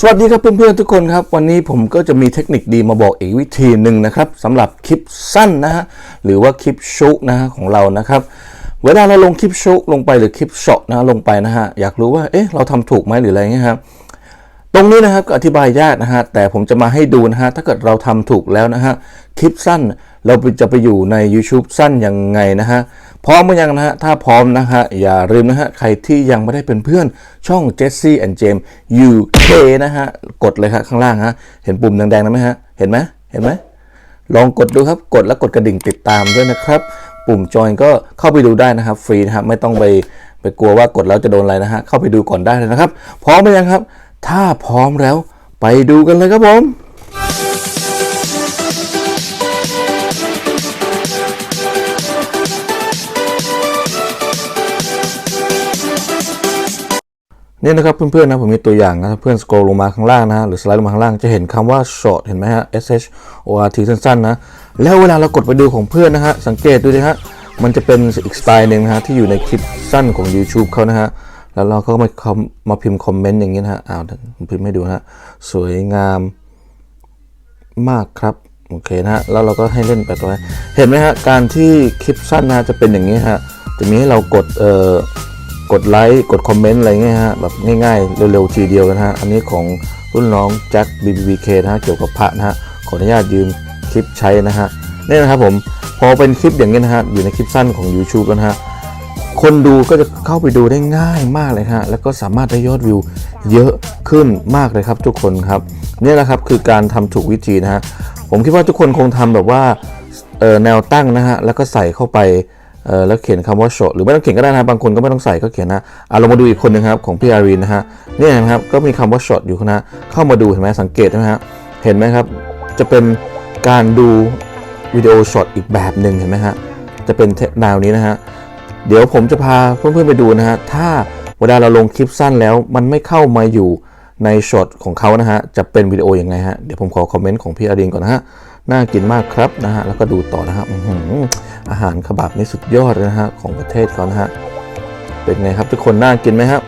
สวัสดีครับเพื่อนๆทุกคนครับ วันนี้ผมก็จะมีเทคนิคดีมาบอกอีกวิธีหนึ่งนะครับสำหรับคลิปสั้นนะฮะหรือว่าคลิปชุนะฮะของเรานะครับ เวลาเราลงคลิปชุลงไปหรือคลิปช็อตนะะลงไปนะฮะอยากรู้ว่าเอ๊ะเราทำถูกไหมหรืออะไรเงี้ยครับตรงนี้นะครับก็อธิบายยากนะฮะแต่ผมจะมาให้ดูนะฮะถ้าเกิดเราทำถูกแล้วนะฮะคลิปสั้นเราจะไปอยู่ใน YouTube สั้นยังไงนะฮะ พร้อมหรือยังนะฮะ ถ้าพร้อมนะฮะ อย่าลืมนะฮะ ใครที่ยังไม่ได้เป็นเพื่อนช่อง Jesse and James UK นะฮะ กดเลยครับข้างล่างฮะ เห็นปุ่มแดงๆนะไหมฮะ เห็นไหมเห็นไหมลองกดดูครับ กดแล้วกดกระดิ่งติดตามด้วยนะครับ ปุ่มจอยก็เข้าไปดูได้นะครับ ฟรีนะครับ ไม่ต้องไปไปกลัวว่ากดแล้วจะโดนอะไรนะฮะ เข้าไปดูก่อนได้เลยนะครับ พร้อมไหมยังครับ ถ้าพร้อมแล้วไปดูกันเลยครับผม นี่นะครับเพื่อนๆนะผมมีตัวอย่างนะเพื่อนส r รลงมาข้างล่างนะฮะหรือสไลด์ลงมาข้างล่างจะเห็นคำว่า short เห็นไหมฮะ S H O R T สั้นๆนะแล้วเวลาเรากดไปดูของเพื่อนนะฮะสังเกตดูสิฮะมันจะเป็นอีกสไตล์หนึ่งนะฮะที่อยู่ในคลิปสั้นของ YouTube เขานะฮะแล้วเราก็มาคอมมาพิมพ์คอมเมนต์อย่างนี้นะฮะอ้าวผมพิมพ์ให้ดูนะฮะสวยงามมากครับโอเคนะฮะแล้วเราก็ให้เล่นไปตัวเห็นไหมฮะการที่คลิปสั้นนะฮะจะเป็นอย่างนี้ฮะจะมีให้เรากดเอ่อ กดไลค์กดคอมเมนต์อะไรเงี้ยฮะแบบง่ายๆ เร็วๆทีเดียวนะฮะ อันนี้ของรุ่นน้องแจ็ค BBK นะฮะเกี่ยวกับพระนะฮะ ขออนุญาตยืมคลิปใช้นะฮะนี่นะครับผมพอเป็นคลิปอย่างนี้นะฮะอยู่ในคลิปสั้นของ YouTube แล้วนะฮะคนดูก็จะเข้าไปดูได้ง่ายมากเลยฮะแล้วก็สามารถได้ยอดวิวเยอะขึ้นมากเลยครับทุกคนครับนี่แหละครับคือการทำถูกวิธีนะฮะผมคิดว่าทุกคนคงทำแบบว่าแนวตั้งนะฮะแล้วก็ใส่เข้าไป เออแล้วเขียนคำว่า short หรือไม่ต้องเขียนก็ได้นะบางคนก็ไม่ต้องใส่ก็เขียนนะอะเรามาดูอีกคนหนึงครับของพี่อารีนนะฮะนี่นะครับก็มีคำว่า short อยู่นะเข้ามาดูเห็นไหมสังเกตใช่ไหมฮะเห็นไหมครับ จะเป็นการดูวิดีโอช็อตอีกแบบหนึ่งเห็นไหมฮะจะเป็นแนวนี้นะฮะเดี๋ยวผมจะพาเพื่อนๆไปดูนะฮะถ้าเวลาเราลงคลิปสั้นแล้วมันไม่เข้ามาอยู่ในช็อตของเขานะฮะจะเป็นวิดีโออยังไงฮะเดี๋ยวผมขอคอมเมนต์ของพี่อารินก่อนนะฮะ น่ากินมากครับนะฮะแล้วก็ดูต่อนะฮะอาหารขบับนี่สุดยอดเลยนะฮะของประเทศเขานะฮะเป็นไงครับทุกคนน่ากินไหมครับ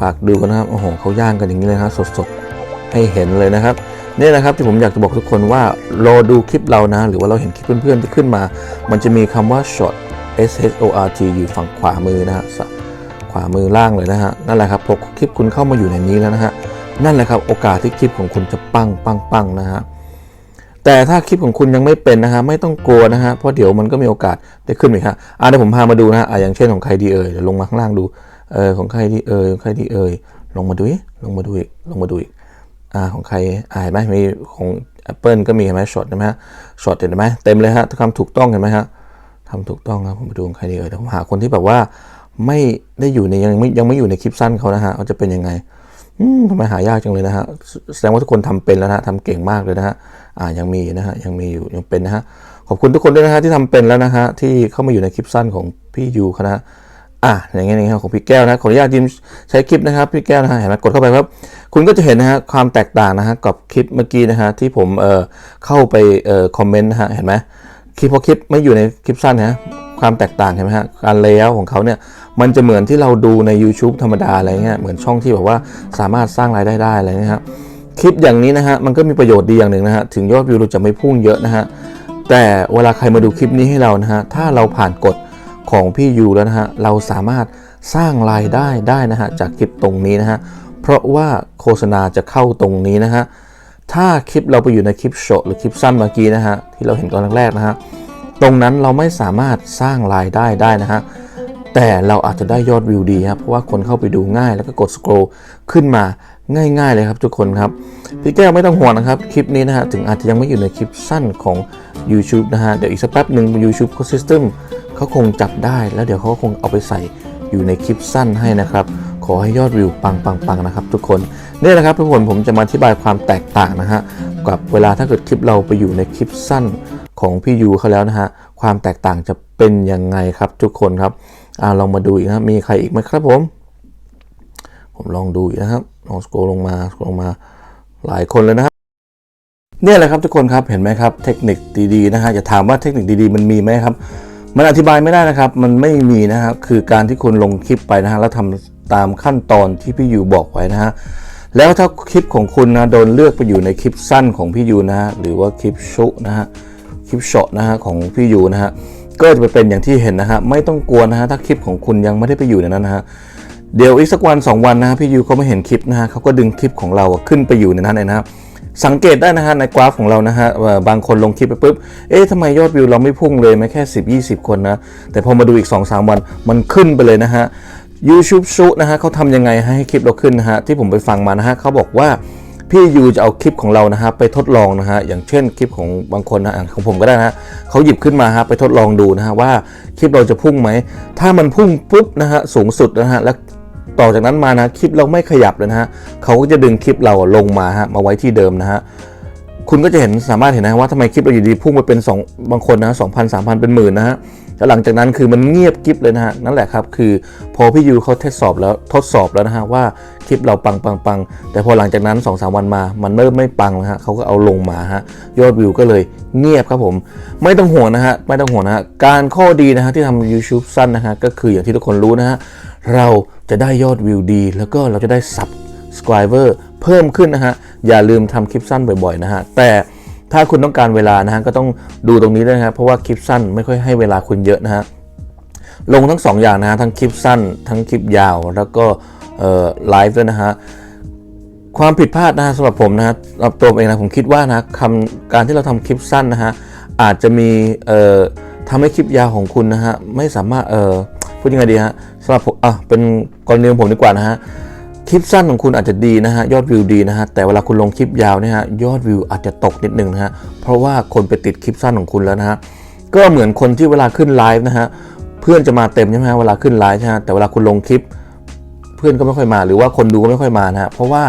ฝากดูกันนะครับโอ้โหเขาย่างกันอย่างนี้เลยนะฮะสดๆให้เห็นเลยนะครับนี่นะครับที่ผมอยากจะบอกทุกคนว่ารอดูคลิปเรานะ หรือว่าเราเห็นคลิปเพื่อนๆที่ขึ้นมา มันจะมีคำว่า short S H O R T อยู่ฝั่งขวามือนะฮะขวามือล่างเลยนะฮะนั่นแหละครับพอคลิปคุณเข้ามาอยู่ในนี้แล้วนะฮะ นั่นแหละครับโอกาสที่คลิปของคุณจะปังปังปังนะฮะแต่ถ้าคลิปของคุณยังไม่เป็นนะฮะไม่ต้องกลัวนะฮะเพราะเดี๋ยวมันก็มีโอกาสได้ขึ้นอีกฮะอ่าเดี๋ยวผมพามาดูนะฮะอ่าอย่างเช่นของใครดีเอ่ยเดี๋ยวลงมาข้างล่างดูเออของใครดีเอ่ยของใครดีเอ่ยลงมาดูอีลงมาดูอีกลงมาดูอีกอ่าของใครอ่าเห็นไหมมีของ Apple ก็มีเห็นไหมช็อตเห็นไหมฮะช็อตเห็นไหมเต็มเลยฮะทำถูกต้องเห็นไหมฮะทำถูกต้องครับผมไปดูของใครดีเอ่ยเดี๋ยวผมหาคนที่แบบว่าไม่ได้อยู่ในยังไม่ยังไม่อยู่ในคลิปสั้นเขานะฮะเขาจะเป็นยังไง ทำไมหายากจังเลยนะฮะ แสดงว่าทุกคนทำเป็นแล้วนะทำเก่งมากเลยนะฮะ อ่า ยังมีนะฮะ ยังมีอยู่ ยังเป็นนะฮะ ขอบคุณทุกคนด้วยนะฮะที่ทำเป็นแล้วนะฮะ ที่เข้ามาอยู่ในคลิปสั้นของพี่ยูเขานะฮะอะอย่างเงี้ยนะครับของพี่แก้วนะขออนุญาตยิมใช้คลิปนะครับพี่แก้วนะฮะเห็นไหมกดเข้าไปครับ คุณก็จะเห็นนะฮะความแตกต่างนะฮะกับคลิปเมื่อกี้นะฮะที่ผมเอ่อเข้าไปเอ่อคอมเมนต์นะฮะเห็นไหมคลิปพอคลิปไม่อยู่ในคลิปสั้นนะ ความแตกต่างเห็นไหมฮะการเลเยอร์ของเขาเนี่ยมันจะเหมือนที่เราดูใน YouTube ธรรมดาอะไรเงี้ยเหมือนช่องที่แบบว่าสามารถสร้างรายได้ได้อะไรเงี้ยครับคลิปอย่างนี้นะฮะมันก็มีประโยชน์ดีอย่างหนึ่งนะฮะถึงยอดวิวเราจะไม่พุ่งเยอะนะฮะแต่เวลาใครมาดูคลิปนี้ให้เรานะฮะถ้าเราผ่านกฎของพี่ยูแล้วนะฮะเราสามารถสร้างรายได้ได้นะฮะจากคลิปตรงนี้นะฮะเพราะว่าโฆษณาจะเข้าตรงนี้นะฮะถ้าคลิปเราไปอยู่ในคลิปโชว์หรือคลิปสั้นเมื่อกี้นะฮะที่เราเห็นตอนแรกๆนะฮะ ตรงนั้นเราไม่สามารถสร้างรายได้ได้นะฮะแต่เราอาจจะได้ยอดวิวดีครับเพราะว่าคนเข้าไปดูง่ายแล้วก็กดส r ร l ขึ้นมาง่าย ๆ เลยครับทุกคนครับ พี่แก้วไม่ต้องห่วงนะครับ คลิปนี้นะฮะถึงอาจจะยังไม่อยู่ในคลิปสั้นของ YouTube นะฮะเดี๋ยวอีกสักแป๊บหนึ่ง YouTube Ecosystem เขาคงจับได้แล้วเดี๋ยวเขาคงเอาไปใส่อยู่ในคลิปสั้นให้นะครับ ขอให้ยอดวิวปังปังปังนะครับ ทุกคนนี่แหละครับทุกคนผมจะมาอธิบายความแตกต่างนะฮะกับเวลาถ้าเกิดคลิปเราไปอยู่ในคลิปสั้น ของพี่ยูเขาแล้วนะฮะความแตกต่างจะเป็นยังไงครับทุกคนครับอ่าลองมาดูอีกนะครับมีใครอีกไหมครับผม ผมลองดูอีกนะครับลองสโกลลงมาสโกลลงมาหลายคนเลยนะครับเนี่ยแหละครับทุกคนครับเห็นไหมครับเทคนิคดีๆนะฮะจะถามว่าเทคนิคดีๆ มันมีไหมครับ มันอธิบายไม่ได้นะครับ มันไม่มีนะครับคือการที่คุณลงคลิปไปนะฮะแล้วทำตามขั้นตอนที่พี่ยูบอกไว้นะฮะแล้วถ้าคลิปของคุณนะโดนเลือกไปอยู่ในคลิปสั้นของพี่ยูนะฮะหรือว่าคลิปชุนะฮะ คลิปช็อตนะฮะของพี่ยูนะฮะก็จะไปเป็นอย่างที่เห็นนะฮะไม่ต้องกลัวนะฮะถ้าคลิปของคุณยังไม่ได้ไปอยู่ในนั้นนะฮะเดี๋ยวอีกสักวันสองวันนะฮะพี่ยูเขาไม่เห็นคลิปนะฮะเขาก็ดึงคลิปของเราขึ้นไปอยู่ในนั้นเลยนะครับสังเกตได้นะฮะในกราฟของเรานะฮะบางคนลงคลิปไปปุ๊บ เอ๊ะทำไมยอดวิวเราไม่พุ่งเลยแม้แค่ 10 20 คนนะ แต่พอมาดูอีก 2-3 วันมันขึ้นไปเลยนะฮะ YouTube ชุนะฮะเขาทำยังไงให้คลิปเราขึ้นนะฮะที่ผมไปฟังมานะฮะเขาบอกว่า พี่ยูจะเอาคลิปของเรานะฮะไปทดลองนะฮะอย่างเช่นคลิปของบางคนนะของผมก็ได้นะฮะเขาหยิบขึ้นมาฮะไปทดลองดูนะฮะว่าคลิปเราจะพุ่งไหม ถ้ามันพุ่งปุ๊บนะฮะสูงสุดนะฮะแล้วต่อจากนั้นมานะคลิปเราไม่ขยับเลยนะฮะเขาก็จะดึงคลิปเราลงมาฮะมาไว้ที่เดิมนะฮะคุณก็จะเห็นสามารถเห็นนะว่าทำไมคลิปเราอยู่ดีพุ่งไปเป็น 2 บางคนนะสองพันสามพันเป็นหมื่นนะฮะ แล้วหลังจากนั้นคือมันเงียบกริบเลยนะฮะนั่นแหละครับคือพอพี่ยูเขาทดสอบแล้วทดสอบแล้วนะฮะว่าคลิปเราปังปังปังแต่พอหลังจากนั้น2อสวันมา มันเริ่มไม่ปังนะฮะเขาก็เอาลงมาฮะยอดวิวก็เลยเงียบครับผม ไม่ต้องห่วงนะฮะไม่ต้องห่วงนะฮะการข้อดีนะฮะที่ทำ YouTube สั้นนะฮะก็คืออย่างที่ทุกคนรู้นะฮะเราจะได้ยอดวิวดี แล้วก็เราจะได้ซับ subscriber เพิ่มขึ้นนะฮะอย่าลืมทำคลิปสั้นบ่อยๆนะฮะแต่ ถ้าคุณต้องการเวลานะฮะก็ต้องดูตรงนี้ด้วยครับเพราะว่าคลิปสั้นไม่ค่อยให้เวลาคุณเยอะนะฮะลงทั้ง 2 อย่างนะฮะทั้งคลิปสั้น ทั้งคลิปยาว แล้วก็ไลฟ์ด้วยนะฮะความผิดพลาดนะฮะสำหรับผมนะฮะสำหรับตัวเองนะผมคิดว่านะคำการที่เราทำคลิปสั้นนะฮะอาจจะมีเอ่อทำให้คลิปยาวของคุณนะฮะไม่สามารถเอ่อพูดยังไงดีฮะสำหรับผมอะเป็นกรณีของผมดีกว่านะฮะ คลิปสั้นของคุณอาจจะดีนะฮะยอดวิวดีนะฮะแต่เวลาคุณลงคลิปยาวเนี่ยฮะยอดวิวอาจจะตกนิดนึงนะฮะเพราะว่าคนไปติดคลิปสั้นของคุณแล้วนะฮะก็เหมือนคนที่เวลาขึ้นไลฟ์นะฮะเพื่อนจะมาเต็มใช่ไหมฮะเวลาขึ้นไลฟ์ใช่ไหมฮะแต่เวลาคุณลงคลิป เพื่อนก็ไม่ค่อยมา หรือว่าคนดูก็ไม่ค่อยมานะฮะเพราะว่า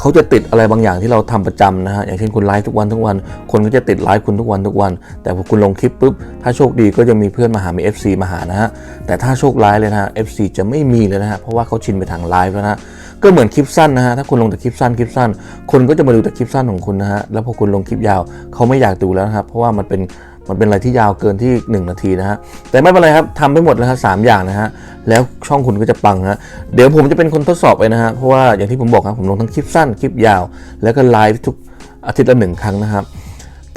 เขาจะติดอะไรบางอย่างที่เราทำประจำนะฮะอย่างเช่นคุณไลฟ์ทุกวันทุกวัน คนก็จะติดไลฟ์คุณทุกวันทุกวัน แต่พอคุณลงคลิปปุ๊บถ้าโชคดีก็จะมีเพื่อนมาหามี FC มาหานะฮะแต่ถ้าโชคร้ายเลยนะฮะ FC จะไม่มีเลยนะฮะเพราะว่าเขาชินไปทางไลฟ์แล้วนะก็เหมือนคลิปสั้นนะฮะถ้าคุณลงแต่คลิปสั้นคลิปสั้น คนก็จะมาดูแต่คลิปสั้นของคุณนะฮะแล้วพอคุณลงคลิปยาวเขาไม่อยากดูแล้วนะครับเพราะว่ามันเป็น มันเป็นอะไรที่ยาวเกินที่ 1 นาทีนะฮะ แต่ไม่เป็นไรครับทำไปหมดแล้วครับสามอย่างนะฮะ แล้วช่องคุณก็จะปังฮะ เดี๋ยวผมจะเป็นคนทดสอบไปนะฮะ เพราะว่าอย่างที่ผมบอกครับผมลงทั้งคลิปสั้นคลิปยาว แล้วก็ไลฟ์ทุกอาทิตย์ละหนึ่งครั้งนะครับ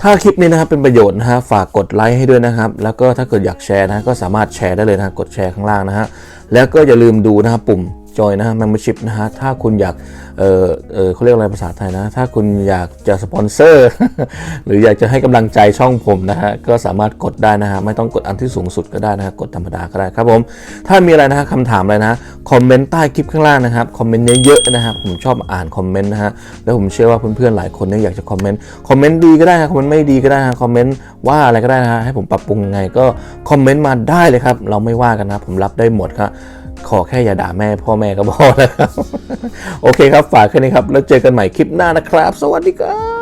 ถ้าคลิปนี้นะครับเป็นประโยชน์นะฮะฝากกดไลค์ให้ด้วยนะครับ แล้วก็ถ้าเกิดอยากแชร์นะก็สามารถแชร์ได้เลยนะฮะกดแชร์ข้างล่างนะฮะ แล้วก็อย่าลืมดูนะครับปุ่ม จอยนะฮะ membership นะฮะ ถ้าคุณอยาก เออเออเขาเรียกอะไรภาษาไทยนะ ถ้าคุณอยากจะสปอนเซอร์ หรืออยากจะให้กำลังใจช่องผมนะฮะ ก็สามารถกดได้นะฮะ ไม่ต้องกดอันที่สูงสุดก็ได้นะฮะ กดธรรมดาก็ได้ครับผม ถ้ามีอะไรนะฮะคำถามอะไรนะ คอมเมนต์ใต้คลิปข้างล่างนะครับ คอมเมนต์เยอะๆนะครับ ผมชอบอ่านคอมเมนต์นะฮะ แล้วผมเชื่อว่าเพื่อนๆหลายคนเนี่ยอยากจะคอมเมนต์ คอมเมนต์ดีก็ได้นะคอมเมนต์ไม่ดีก็ได้นะคอมเมนต์ว่าอะไรก็ได้นะฮะ ให้ผมปรับปรุงยังไงก็คอมเมนต์มาได้เลยครับ เราไม่ว่ากันนะ ผมรับได้หมดครับ ขอแค่อย่าด่าแม่พ่อแม่ก็พอแล้วครับ โอเคครับ ฝากแค่นี้ครับ แล้วเจอกันใหม่คลิปหน้านะครับ สวัสดีครับ